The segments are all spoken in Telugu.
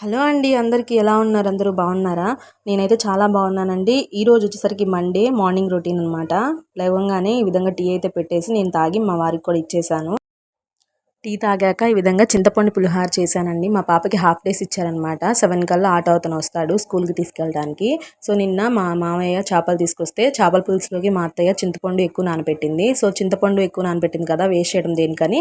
హలో అండి అందరికీ ఎలా ఉన్నారు? అందరూ బాగున్నారా? నేనైతే చాలా బాగున్నానండి. ఈ రోజు వచ్చేసరికి మండే మార్నింగ్ రొటీన్ అనమాట లేవగానే ఈ విధంగా టీ అయితే పెట్టేసి నేను తాగి మా వారికి కూడా ఇచ్చేసాను. టీ తాగాక ఈ విధంగా చింతపండు పులిహార చేశానండి. మా పాపకి హాఫ్ డేస్ ఇచ్చారనమాట సెవెన్ కల్లా ఆటో అతను వస్తాడు స్కూల్కి తీసుకెళ్ళడానికి సో నిన్న మా మామయ్య చేపలు తీసుకొస్తే చేపల పులుసులోకి మా అత్తయ్య చింతపండు ఎక్కువ నానబెట్టింది. సో చింతపండు ఎక్కువ నానబెట్టింది కదా వేస్ట్ చేయడం దేనికని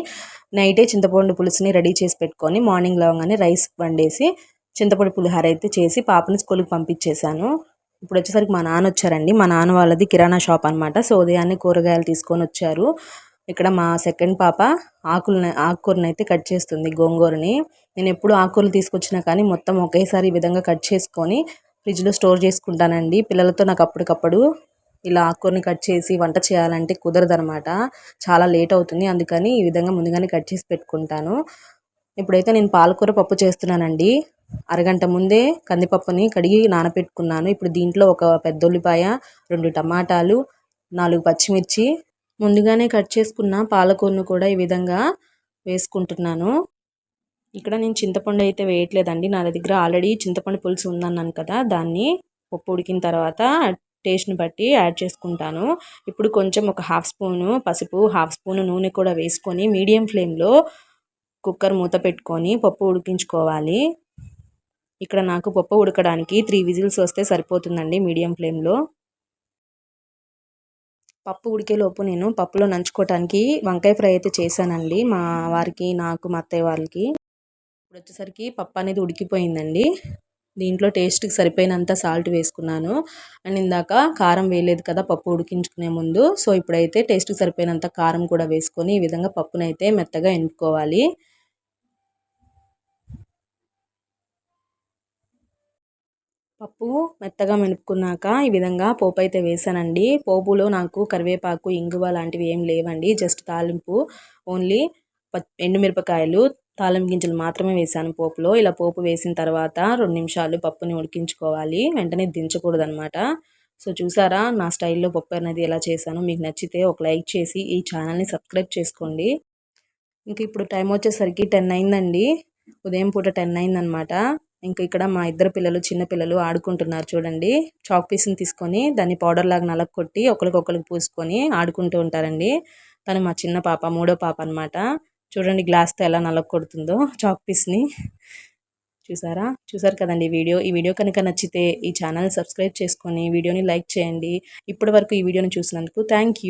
నైటే చింతపండు పులుసుని రెడీ చేసి పెట్టుకొని మార్నింగ్ లేవగానే రైస్ వండేసి చింతపండు పులిహార అయితే చేసి పాపని స్కూల్కి పంపించేశాను. ఇప్పుడు వచ్చేసరికి మా నాన్న వచ్చారండి. మా నాన్న వాళ్ళది కిరాణా షాప్ అనమాట సో ఉదయాన్నే కూరగాయలు తీసుకొని వచ్చారు. ఇక్కడ మా సెకండ్ పాప ఆకులని ఆకుకూరని అయితే కట్ చేస్తుంది గోంగూరని. నేను ఎప్పుడు ఆకుకూరలు తీసుకొచ్చినా కానీ మొత్తం ఒకేసారి ఈ విధంగా కట్ చేసుకొని ఫ్రిడ్జ్లో స్టోర్ చేసుకుంటానండి. పిల్లలతో నాకు అప్పటికప్పుడు ఇలా ఆకుకూరని కట్ చేసి వంట చేయాలంటే కుదరదనమాట చాలా లేట్ అవుతుంది. అందుకని ఈ విధంగా ముందుగానే కట్ చేసి పెట్టుకుంటాను. ఇప్పుడైతే నేను పాలకూర పప్పు చేస్తున్నానండి. అరగంట ముందే కందిపప్పుని కడిగి నానపెట్టుకున్నాను. ఇప్పుడు దీంట్లో ఒక పెద్ద ఉల్లిపాయ రెండు టమాటాలు నాలుగు పచ్చిమిర్చి ముందుగానే కట్ చేసుకున్న పాలకూరను కూడా ఈ విధంగా వేసుకుంటున్నాను. ఇక్కడ నేను చింతపండు అయితే వేయట్లేదండి. నా దగ్గర ఆల్రెడీ చింతపండు పులుసు ఉందన్నాను కదా దాన్ని పప్పు ఉడికిన తర్వాత టేస్ట్ని బట్టి యాడ్ చేసుకుంటాను. ఇప్పుడు కొంచెం ఒక హాఫ్ స్పూను పసుపు హాఫ్ స్పూను నూనె కూడా వేసుకొని మీడియం ఫ్లేమ్లో కుక్కర్ మూత పెట్టుకొని పప్పు ఉడికించుకోవాలి. ఇక్కడ నాకు పప్పు ఉడకడానికి త్రీ విజిల్స్ వస్తే సరిపోతుందండి మీడియం ఫ్లేమ్లో. పప్పు ఉడికేలోపు నేను పప్పులో నంచుకోవటానికి వంకాయ ఫ్రై అయితే చేశానండి మా వారికి నాకు మా అత్తయ్య వాళ్ళకి. ఇప్పుడు వచ్చేసరికి పప్పు అనేది ఉడికిపోయిందండి. దీంట్లో టేస్ట్కి సరిపోయినంత సాల్ట్ వేసుకున్నాను. అండ్ ఇందాక కారం వేయలేదు కదా పప్పు ఉడికించుకునే ముందు సో ఇప్పుడైతే టేస్ట్కి సరిపోయినంత కారం కూడా వేసుకొని ఈ విధంగా పప్పునైతే మెత్తగా ఎన్నుకోవాలి పప్పు మెత్తగా మెనుక్కున్నాక ఈ విధంగా పోపు అయితే వేసానండి. పోపులో నాకు కరివేపాకు ఇంగువ లాంటివి ఏం లేవండి. జస్ట్ తాలింపు ఓన్లీ ఎండుమిరపకాయలు తాలింపు గింజలు మాత్రమే వేసాను పోపులో. ఇలా పోపు వేసిన తర్వాత రెండు నిమిషాలు పప్పుని ఉడికించుకోవాలి. వెంటనే దించకూడదు అనమాట సో చూసారా నా స్టైల్లో పప్పు అనేది ఎలా చేశాను? మీకు నచ్చితే ఒక లైక్ చేసి ఈ ఛానల్ని సబ్స్క్రైబ్ చేసుకోండి. ఇంక ఇప్పుడు టైం వచ్చేసరికి టెన్ అయిందండి. ఉదయం పూట టెన్ అయిందనమాట ఇంకా ఇక్కడ మా ఇద్దరు పిల్లలు చిన్న పిల్లలు ఆడుకుంటున్నారు చూడండి. చాక్ పీస్ని తీసుకొని దాన్ని పౌడర్ లాగా నలగ కొట్టి ఒకరికొకరికి పూసుకొని ఆడుకుంటూ ఉంటారండి. తను మా చిన్న పాప మూడో పాప అనమాట చూడండి గ్లాస్తో ఎలా నలక కొడుతుందో చాక్ పీస్ని చూసారా? చూసారు కదండి వీడియో. ఈ వీడియో కనుక నచ్చితే ఈ ఛానల్ సబ్స్క్రైబ్ చేసుకొని వీడియోని లైక్ చేయండి. ఇప్పటి వరకు ఈ వీడియోని చూసినందుకు థ్యాంక్